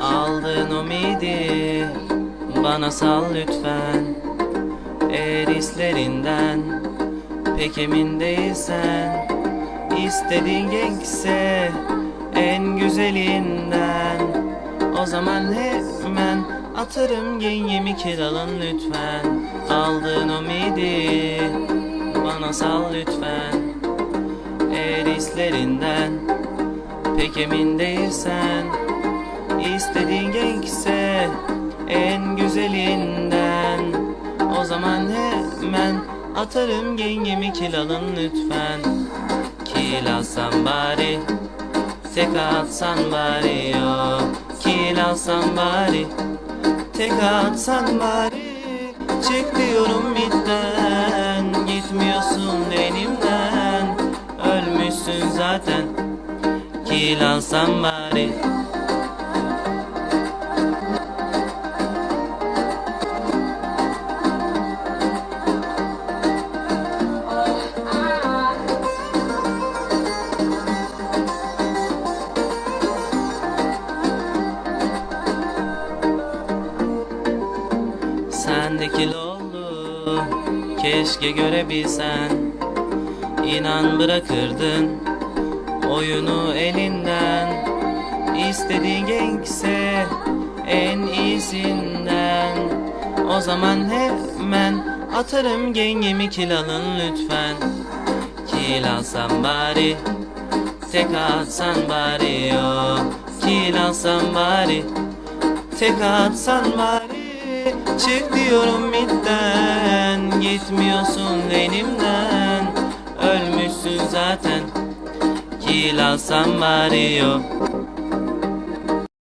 Aldın umidi bana sal lütfen. Eğer hislerinden pek emin değilsen İstediğin genkse en güzelinden. O zaman hemen atarım genyemi kiralan lütfen. Aldın umidi bana sal lütfen. Eğer hislerinden pek emin değilsen İstediğin genkse En güzelinden. O zaman hemen Atarım gengemi kilalın lütfen. Kilalsan bari Tek atsan bari yo Kilalsan bari Tek atsan bari. Çık diyorum midden Gitmiyorsun benimden. Ölmüşsün zaten Kilalsan bari Sendeki oldu Keşke görebilsen. İnan bırakırdın Oyunu elinden. İstediğin genkse En iyisinden. O zaman hemen Atarım gengemi kilalın lütfen. Kilalsan bari Tek atsan bari yo. Kilalsan bari Tek atsan bari Çık diyorum midden Gitmiyorsun benimden. Ölmüşsün zaten Kilalsan bari yo